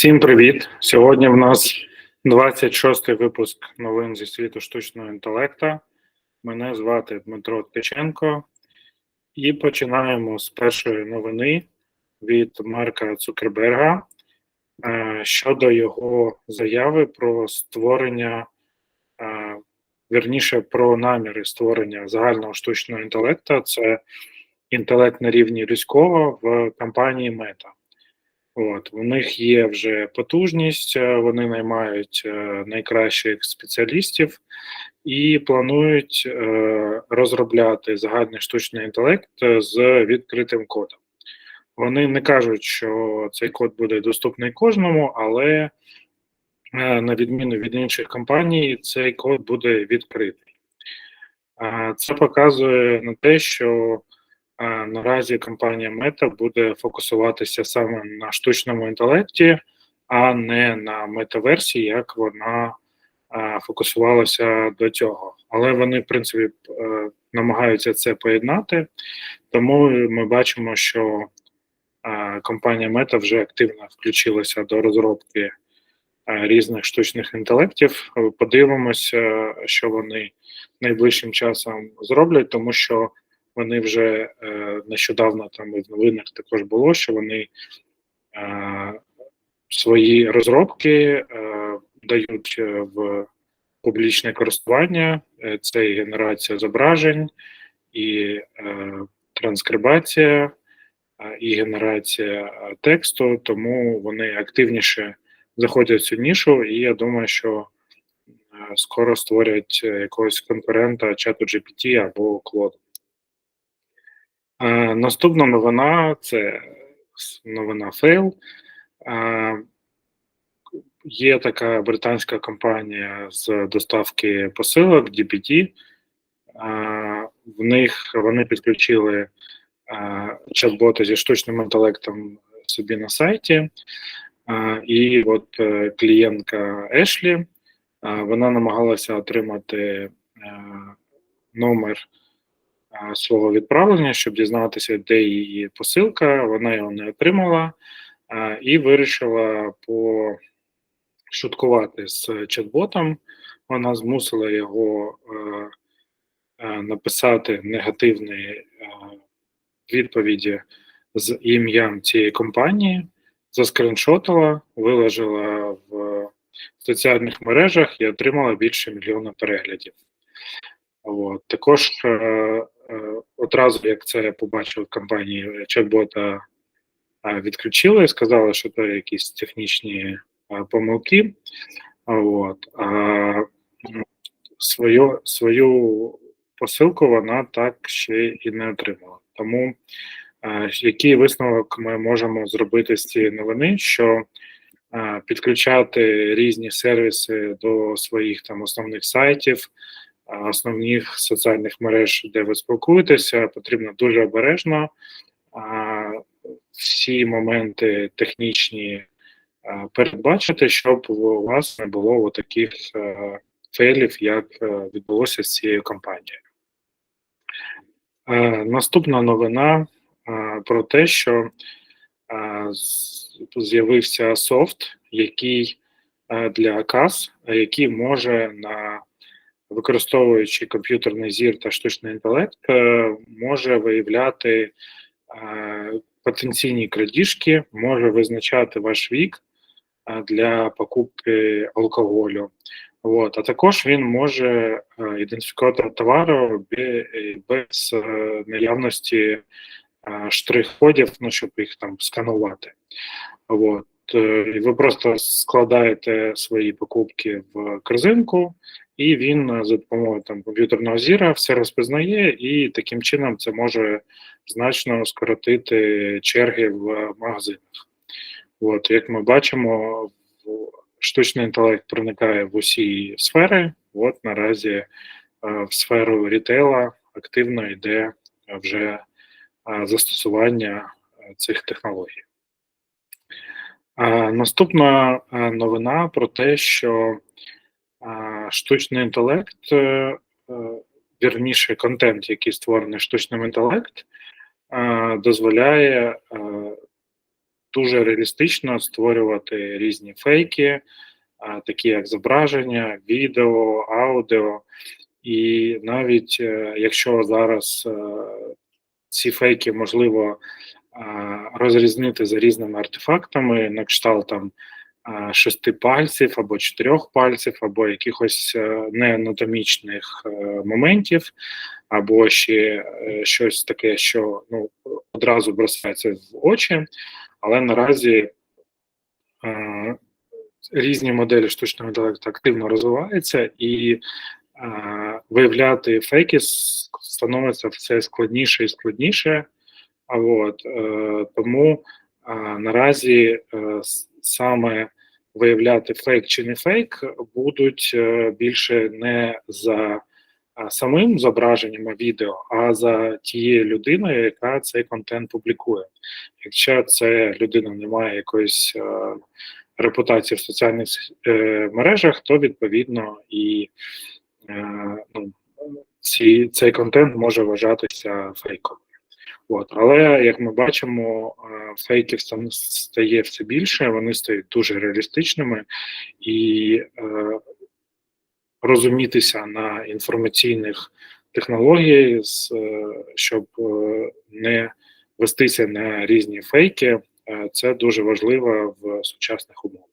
Всім привіт! Сьогодні в нас 26-й випуск новин зі світу штучного інтелекту. Мене звати Дмитро Ткаченко. І починаємо з першої новини від Марка Цукерберга е, щодо його заяви про створення, е, вірніше про наміри створення загального штучного інтелекту. Це інтелект на рівні людського в компанії Мета. От у них є вже потужність, е, вони наймають е, найкращих спеціалістів і планують е, розробляти загальний штучний інтелект з відкритим кодом. Вони не кажуть, що цей код буде доступний кожному, але на відміну від інших компаній, цей код буде відкритий. Це показує на те, що Наразі компанія Meta буде фокусуватися саме на штучному інтелекті, а не на метаверсії, як вона фокусувалася до цього. Але вони, в принципі, е, намагаються це поєднати, тому ми бачимо, що компанія Meta вже активно включилася до розробки різних штучних інтелектів. Подивимося, що вони найближчим часом зроблять, тому що. Вони вже е, нещодавно там і в новинах також було, що вони е, свої розробки е, дають в публічне користування. Це і генерація зображень, і транскрибація, і генерація тексту, тому вони активніше заходять в цю нішу, і я думаю, що скоро створять якогось конкурента чату GPT або Claude. Е, наступна новина це новина Fail. Е, є така британська компанія з доставки посилок DPT. Е, в них вони підключили чат-бота зі штучним інтелектом собі на сайті. І от клієнтка Ешлі вона намагалася отримати номер свого відправлення, щоб дізнатися, де її посилка. Вона його не отримала і вирішила пошуткувати з чат-ботом. Вона змусила його написати негативні відповіді з ім'ям цієї компанії, заскріншотила, виложила в соціальних мережах і отримала більше мільйона переглядів. От. Також е, Е, одразу, як це я побачив компанії чат-бота, е, відключили і сказали, що це якісь технічні е, помилки. От. А свою, свою посилку вона так ще і не отримала. Тому який висновок ми можемо зробити з цієї новини, що підключати різні сервіси до своїх там основних сайтів, основних соціальних мереж, де ви спілкуєтеся, потрібно дуже обережно. Всі моменти технічні передбачити, щоб у вас не було таких фейлів, як відбулося з цією компанією. Наступна новина про те, що з'явився софт, який для КАС, який може на використовуючи комп'ютерний зір та штучний інтелект, е, може виявляти е, потенційні крадіжки, може визначати ваш вік е, для покупки алкоголю. От. А також він може ідентифікувати товару без наявності штрих-кодів, ну, щоб їх там сканувати. От. Ви просто складаєте свої покупки в корзинку, і він е, за допомогою там комп'ютерного зіра все розпізнає, і таким чином це може значно скоротити черги в магазинах. От, як ми бачимо, штучний інтелект проникає в усі сфери. От наразі е, в сферу рітейла активно йде вже е, застосування цих технологій. Наступна новина про те, що штучний інтелект, е, е, вірніше, контент, який створений штучним інтелект, е, дозволяє дуже реалістично створювати різні фейки, такі як зображення, відео, аудіо. І навіть якщо зараз ці фейки можливо розрізнити за різними артефактами, на кшталт там шести пальців або чотирьох пальців, або якихось е, неанатомічних е, моментів, або ще е, щось таке, що ну, одразу бросається в очі, але наразі різні моделі штучного інтелекту активно розвиваються і е, виявляти фейки становиться все складніше і складніше. А от е, тому е, наразі саме виявляти фейк чи не фейк будуть е, більше не за самим зображенням відео, а за тією людиною, яка цей контент публікує. Якщо це людина не має якоїсь е, репутації в соціальних е, мережах, то відповідно і ну, ці, цей контент може вважатися фейком. От. Але як ми бачимо, е, фейків стає все більше, вони стають дуже реалістичними і е, розумітися на інформаційних технологій, з, е, щоб е, не вестися на різні фейки, це дуже важливо в сучасних умовах.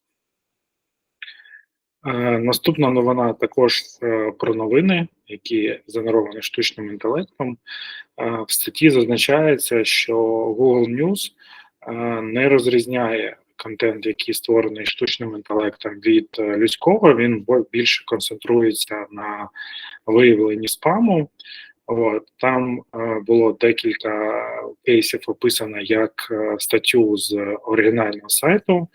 Е, Наступна новина також е, про новини, які генеровані штучним інтелектом. Е, В статті зазначається, що Google News не розрізняє контент, який створений штучним інтелектом від людського. Він більше концентрується на виявленні спаму. От, там було декілька кейсів описано як статтю з оригінального сайту,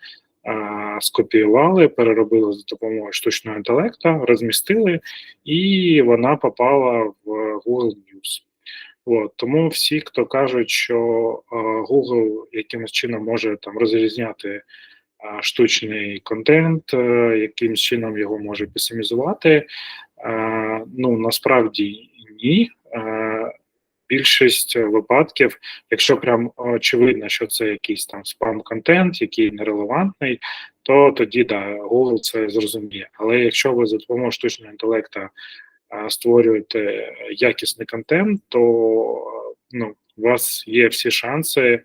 скопіювали, переробили за допомогою штучного інтелекту, розмістили, і вона попала в Google News. От, тому всі, хто кажуть, що е, Google якимось чином може там розрізняти е, штучний контент, е, якимось чином його може песимізувати, е, ну насправді ні. Е, більшість випадків, якщо прям очевидно, що це якийсь там спам-контент, який нерелевантний, то тоді да, Google це зрозуміє. Але якщо ви за допомогою штучного інтелекту створюєте якісний контент, то ну, у вас є всі шанси,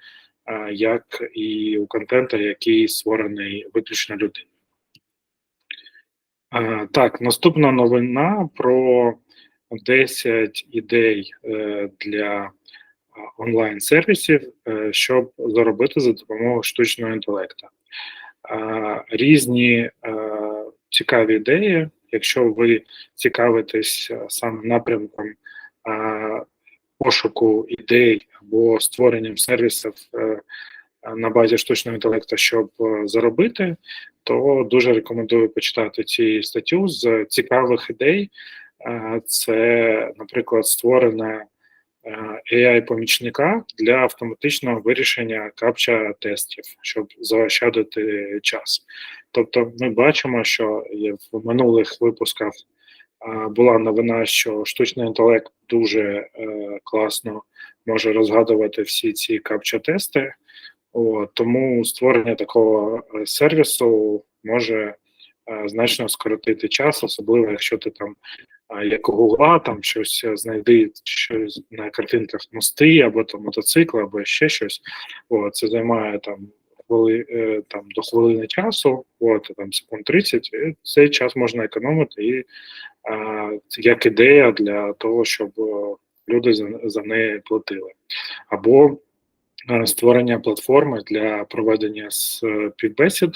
як і у контента, який створений виключно людиною. Так, наступна новина про 10 ідей е, для онлайн-сервісів, е, щоб заробити за допомогою штучного інтелекту. Різні е, цікаві ідеї, якщо ви цікавитесь е, саме напрямком е, пошуку ідей або створенням сервісів е, на базі штучного інтелекту, щоб е, заробити, то дуже рекомендую почитати ці статтю з цікавих ідей. Е, Це, наприклад, створена AI-помічника для автоматичного вирішення капча тестів, щоб заощадити час. Тобто, ми бачимо, що в минулих випусках була новина, що штучний інтелект дуже е, класно може розгадувати всі ці капча тести. От, тому створення такого е, сервісу може е, значно скоротити час, особливо якщо ти там як Гугла, там щось знайди щось на картинках мости, або там мотоцикли, або ще щось. От, це займає там хвили, е, там до хвилини часу, от там секунд 30, і цей час можна економити і а, як ідея для того, щоб е, люди за, за неї платили. Або е, створення платформи для проведення співбесід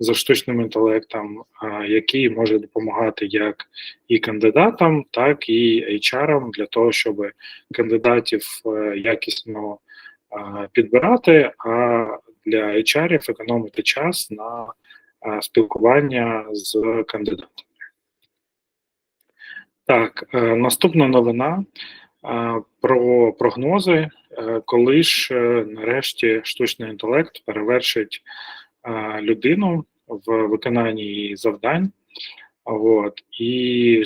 за штучним інтелектом, який може допомагати як і кандидатам, так і HR для того, щоб кандидатів е, якісно підбирати, а для HR економити час на спілкування з кандидатами. Так, е, наступна новина про прогнози, е, коли ж нарешті штучний інтелект перевершить людину в виконанні завдань. От. І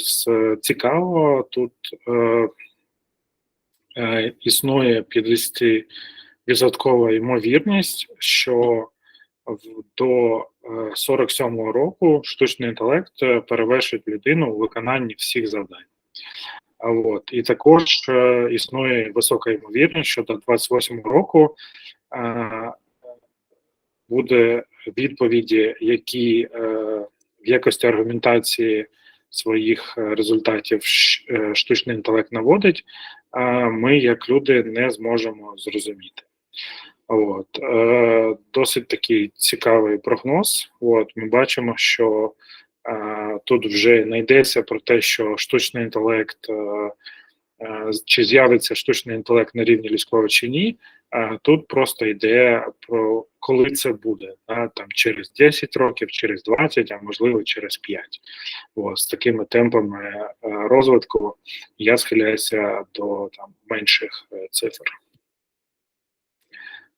цікаво, тут е, е, існує 50% ймовірність, що до е, 47-го року штучний інтелект е, перевершить людину у виконанні всіх завдань. От і також е, існує висока ймовірність, що до 28-го року е, буде відповіді, які е, в якості аргументації своїх е, результатів е, штучний інтелект наводить, а ми, як люди, не зможемо зрозуміти. От е, досить такий цікавий прогноз. От ми бачимо, що е, тут вже не йдеться про те, що штучний інтелект е, е, чи з'явиться штучний інтелект на рівні людського чи ні. Тут просто йде про коли це буде, да, там через 10 років, через 20, а можливо через 5. От, з такими темпами е, розвитку я схиляюся до там менших е, цифр.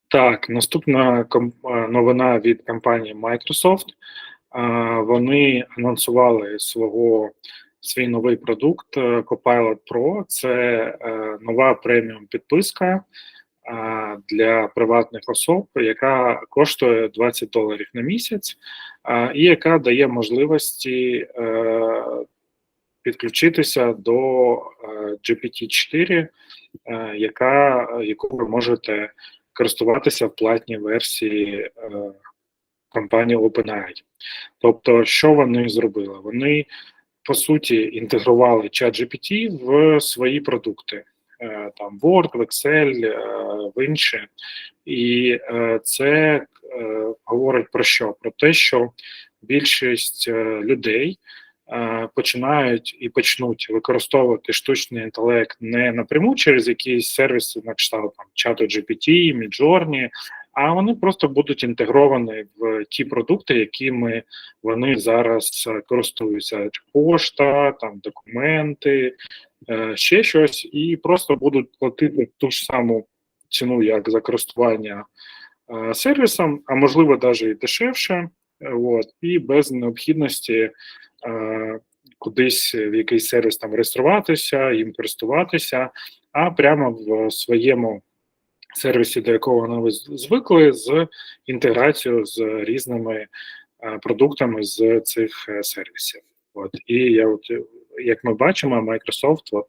Так, наступна е, новина від компанії Microsoft. Вони анонсували свого свій новий продукт Copilot Pro. Це нова преміум підписка для приватних особ, яка коштує 20 доларів на місяць, і яка дає можливості е, підключитися до е, GPT-4, е, яка, яку ви можете користуватися в платній версії компанії OpenAI. Тобто, що вони зробили? Вони по суті інтегрували ChatGPT в свої продукти. Е, Там Word, в Excel, е, в інші, і е, це говорить про що? Про те, що більшість людей починають і почнуть використовувати штучний інтелект не напряму через якісь сервіси на кшталт там чату GPT, Midjourney, а вони просто будуть інтегровані в ті продукти, якими вони зараз користуються: пошта, там документи, ще щось, і просто будуть платити ту ж саму ціну, як за користування е, сервісом, а можливо навіть і дешевше, е, от, і без необхідності е, кудись в якийсь сервіс там реєструватися, їм користуватися, а прямо в своєму сервісі, до якого вони звикли, з інтеграцією з різними е, продуктами з цих е, сервісів. От і я, от е, як ми бачимо, Microsoft от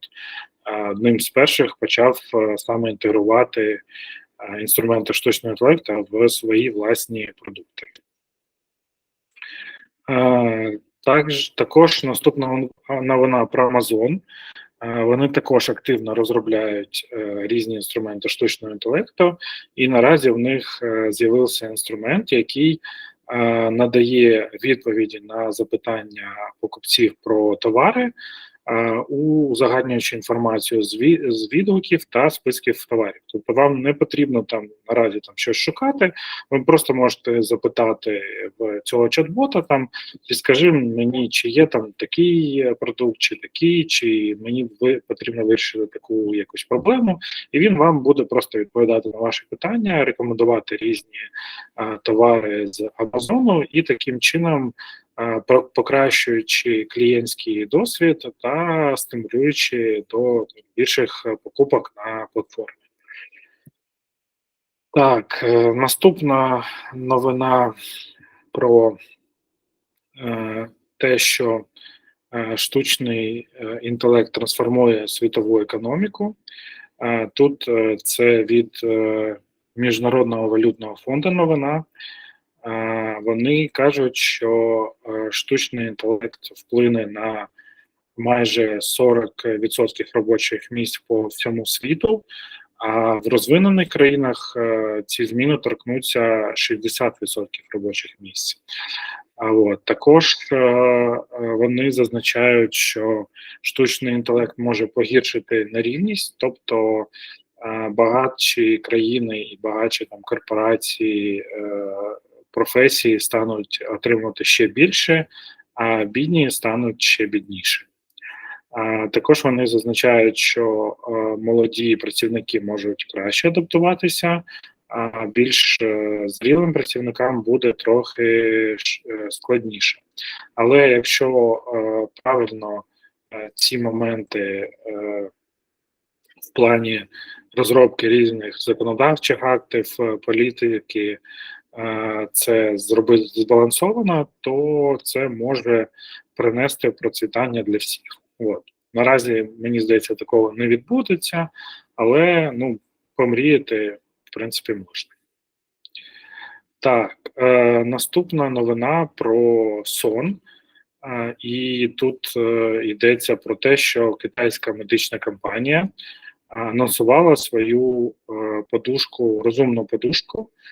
е, одним з перших почав е, саме інтегрувати е, інструменти штучного інтелекту в свої власні продукти. Також, також наступна новина про Amazon. Вони також активно розробляють різні інструменти штучного інтелекту, і наразі в них з'явився інструмент, який надає відповіді на запитання покупців про товари, е, узагальнюючи інформацію з відгуків та списків товарів. Тобто вам не потрібно там наразі там щось шукати. Ви просто можете запитати в цього чат-бота там, і скажи мені, чи є там такий е, продукт, чи такий, чи мені потрібно вирішити таку якусь проблему, і він вам буде просто відповідати на ваші питання, рекомендувати різні а, товари з Амазону, і таким чином покращуючи клієнтський досвід та стимулюючи до більших покупок на платформі. Так, е, наступна новина про е, те, що е, штучний інтелект трансформує світову економіку. Тут це від Міжнародного валютного фонду новина. Вони кажуть, що е, штучний інтелект вплине на майже 40% робочих місць по всьому світу. А в розвинених країнах е, ці зміни торкнуться 60% робочих місць. А от також е, вони зазначають, що штучний інтелект може погіршити нерівність, тобто багатші країни і багатші там корпорації, професії стануть отримувати ще більше, а бідні стануть ще бідніше. Також вони зазначають, що е, молоді працівники можуть краще адаптуватися, а більш е, зрілим працівникам буде трохи е, складніше. Але якщо правильно ці моменти в плані розробки різних законодавчих актів, політики, це зробити збалансовано, то це може принести процвітання для всіх. От. Наразі, мені здається, такого не відбудеться, але ну, помріяти, в принципі, можна. Так, е, наступна новина про сон. Е, і тут е, йдеться про те, що китайська медична компанія анонсувала свою е, подушку, розумну подушку, е,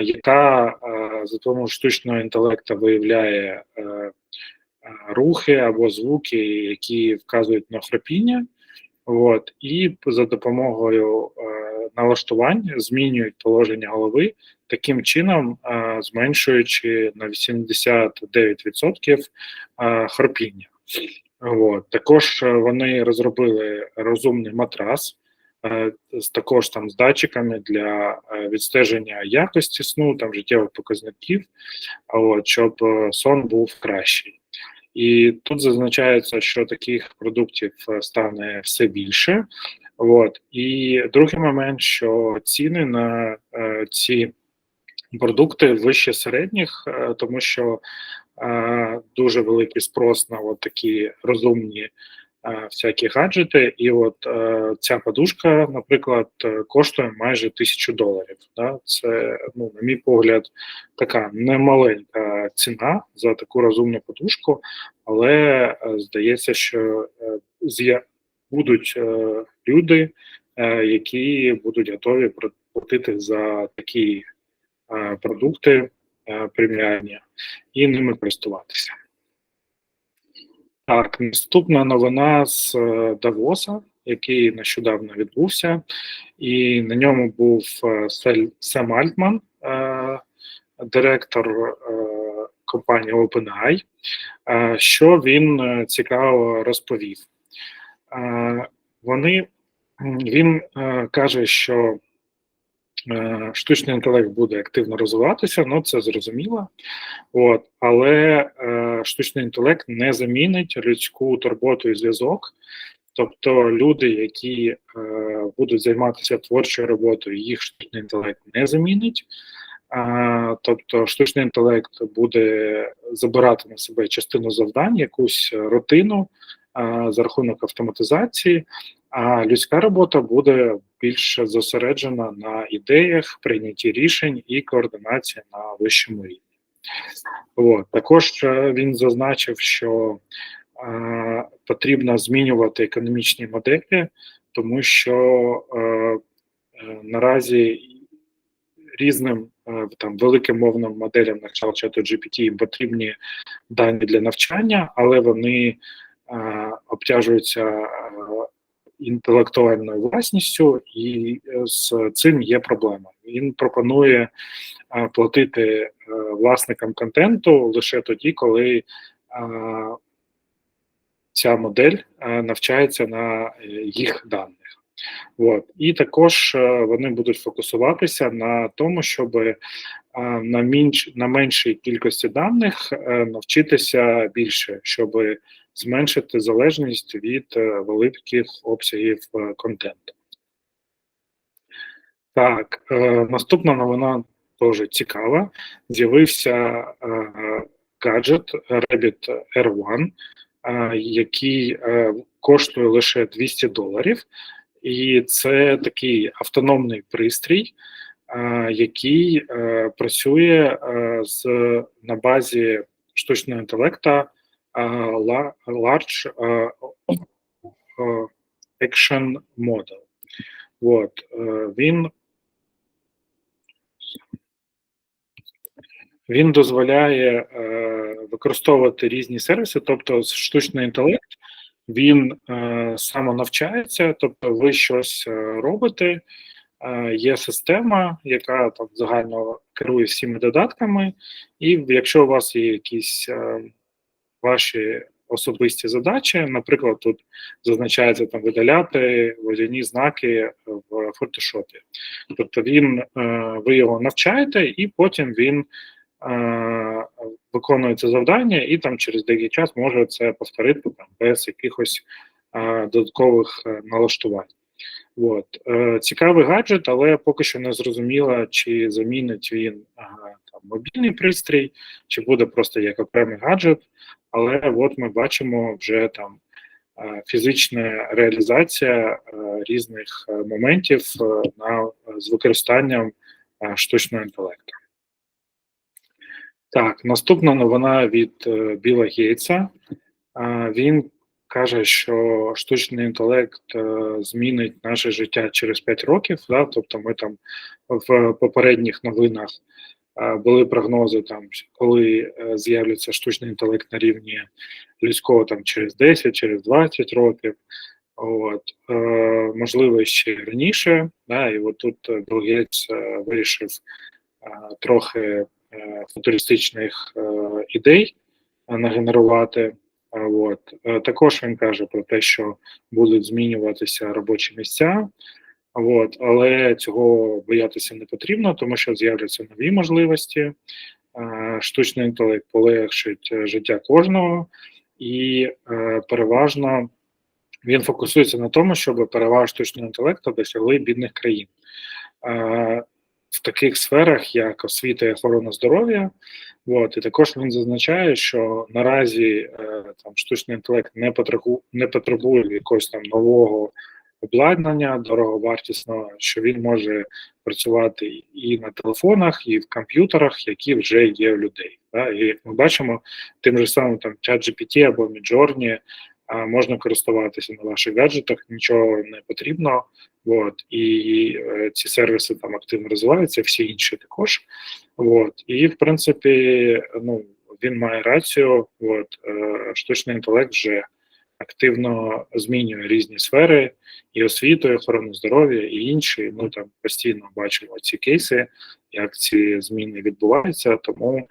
яка за допомогою штучного інтелекту виявляє е, рухи або звуки, які вказують на храпіння. От, і за допомогою е, налаштувань змінюють положення голови, таким чином е, зменшуючи на 89% е, хропіння. От. Також вони розробили розумний матрас, також там з датчиками для е, відстеження якості сну, там життєвих показників, от, щоб е, сон був кращий. І тут зазначається, що таких продуктів е, стане все більше. От. І другий момент, що ціни на е, ці продукти вище середніх, е, тому що е, дуже великий спрос на от такі розумні е, всякі гаджети. І от е, ця подушка, наприклад, е, коштує майже тисячу доларів. Да? Це, ну, на мій погляд, така немаленька ціна за таку розумну подушку, але е, здається, що будуть люди, які будуть готові платити за такі продукти преміальні і ними користуватися. Так, наступна новина з е, Давоса, який нещодавно відбувся, і на ньому був е, Сем Альтман, е, директор компанії OpenAI. Що він цікаво розповів? Вони він каже, що штучний інтелект буде активно розвиватися, ну це зрозуміло. От, але е, штучний інтелект не замінить людську турботу і зв'язок. Тобто люди, які е, будуть займатися творчою роботою, їх штучний інтелект не замінить. А, тобто штучний інтелект буде забирати на себе частину завдань, якусь рутину а, за рахунок автоматизації, а людська робота буде більш зосереджена на ідеях, прийнятті рішень і координації на вищому рівні. От. Також е, він зазначив, що е, потрібно змінювати економічні моделі, тому що е, е, наразі різним е, там великим мовним моделям на чату GPT потрібні дані для навчання, але вони е, обтяжуються е, інтелектуальною власністю, і е, з цим є проблема. Він пропонує е, платити е, власникам контенту лише тоді, коли ця модель навчається на їх даних. От. І також вони будуть фокусуватися на тому, щоб на, менш, на меншій кількості даних навчитися більше, щоб зменшити залежність від е, великих обсягів е, контенту. Так, е, наступна новина теж цікава. З'явився гаджет Rabbit R1, е, який коштує лише 200 доларів. І це такий автономний пристрій, який працює з на базі штучного інтелекту Large Action Model. От, він він дозволяє е, використовувати різні сервіси, тобто штучний інтелект він е, самонавчається, тобто ви щось е, робите, є система, яка там загально керує всіми додатками, і якщо у вас є якісь ваші особисті задачі, наприклад, тут зазначається там видаляти водяні знаки в фотошопі. Тобто він, е, ви його навчаєте, і потім він е, виконує це завдання, і там через деякий час може це повторити там без якихось е, додаткових налаштувань. От. Е, цікавий гаджет, але поки що не зрозуміло, чи замінить він е, мобільний пристрій, чи буде просто як окремий гаджет. Але от ми бачимо вже там е, фізична реалізація е, різних моментів на, з використанням штучного інтелекту. Так, наступна новина від Біла Гейтса. Він каже, що штучний інтелект е, змінить наше життя через 5 років. Да? Тобто, ми там в попередніх новинах е, були прогнози, там коли е, з'являться штучний інтелект на рівні людського там через 10, через 20 років. От, можливо, ще раніше, да, і от тут е, вирішив трохи футуристичних ідей нагенерувати. От. Е, Також він каже про те, що будуть змінюватися робочі місця, От. але цього боятися не потрібно, тому що з'являться нові можливості. Е, Штучний інтелект полегшить е, життя кожного, і переважно він фокусується на тому, щоб перевага штучного інтелекту досягли бідних країн. В таких сферах, як освіта і охорона здоров'я, От, і також він зазначає, що наразі е, там штучний інтелект не потребує, не потребує якогось там нового обладнання дороговартісного, що він може працювати і на телефонах, і в комп'ютерах, які вже є в людей. Да? І як ми бачимо, тим же самим там ChatGPT або Midjourney а, можна користуватися на ваших гаджетах, нічого не потрібно. От, і е, ці сервіси там активно розвиваються, всі інші також. От, і в принципі, ну він має рацію. От, е, штучний інтелект вже активно змінює різні сфери, і освіту, і охорону здоров'я, і інші. Ми там постійно бачимо ці кейси, як ці зміни відбуваються. Тому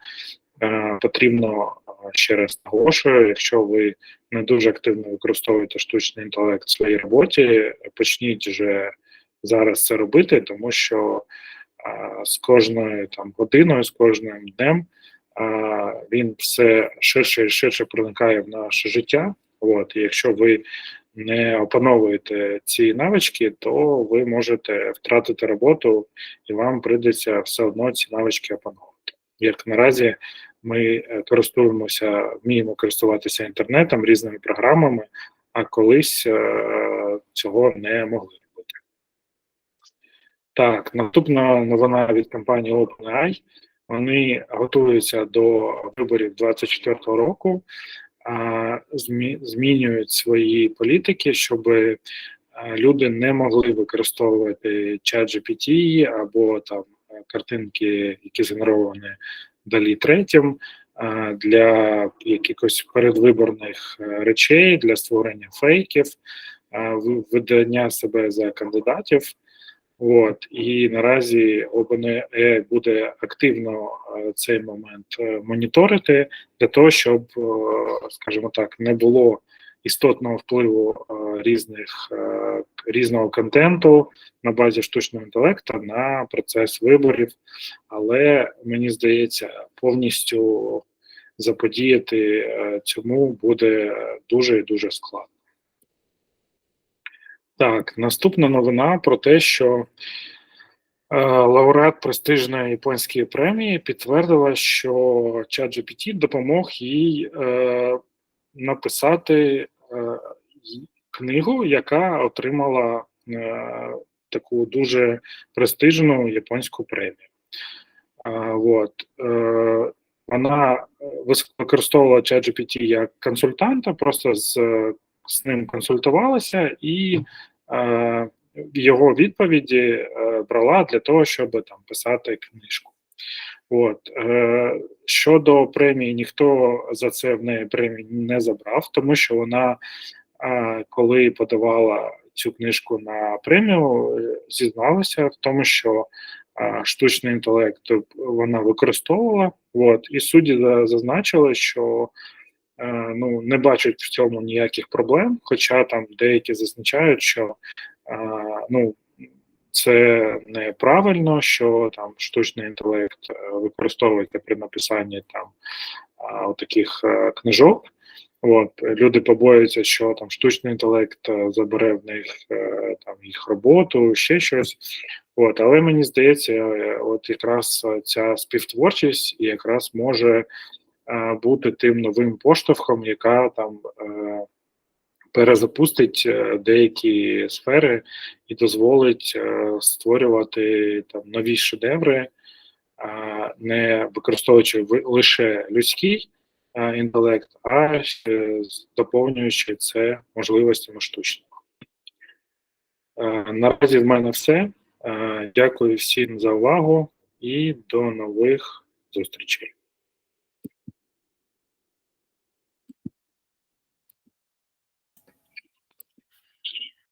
е, потрібно ще раз наголошую, якщо ви не дуже активно використовуєте штучний інтелект в своїй роботі, почніть вже зараз це робити, тому що а, з кожною там годиною, з кожним днем а, він все ширше і ширше проникає в наше життя. От, і якщо ви не опановуєте ці навички, то ви можете втратити роботу, і вам прийдеться все одно ці навички опановувати. Як наразі ми е, користуємося, вміємо користуватися інтернетом, різними програмами, а колись е, цього не могли робити. Так, наступна новина від компанії OpenAI. Вони готуються до виборів 2024 року, змінюють свої політики, щоб е, люди не могли використовувати чат GPT або там картинки, які згенеровані далі третім, для якихось передвиборних е, речей, для створення фейків, видання себе за кандидатів. От і наразі OpenAI буде активно е, цей момент е, моніторити для того, щоб, скажімо так, не було істотного впливу різних різного контенту на базі штучного інтелекту на процес виборів. Але мені здається, повністю заподіяти е, цьому буде дуже і дуже складно. Так, наступна новина про те, що е, лауреат престижної японської премії підтвердила, що ChatGPT допомог їй е, написати книгу, яка отримала е, таку дуже престижну японську премію. Е, от, е, вона використовувала ChatGPT як консультанта, просто з, з ним консультувалася і е, його відповіді е, брала для того, щоб там писати книжку. От е, щодо премії, ніхто за це в неї премії не забрав, тому що вона, коли подавала цю книжку на премію, зізналася в тому, що штучний інтелект вона використовувала. От, і судді зазначили, що е, ну, не бачать в цьому ніяких проблем, хоча там деякі зазначають, що ну, це неправильно, що там штучний інтелект е, використовується при написанні там таких е, книжок. От люди побоюються, що там штучний інтелект е, забере в них е, там їх роботу, ще щось. От, але мені здається, е, от якраз ця співтворчість якраз може бути тим новим поштовхом, яка там перезапустить деякі сфери і дозволить створювати там нові шедеври, не використовуючи лише людський інтелект, а доповнюючи це можливостями штучного. Е, Наразі в мене все. Е, Дякую всім за увагу і до нових зустрічей.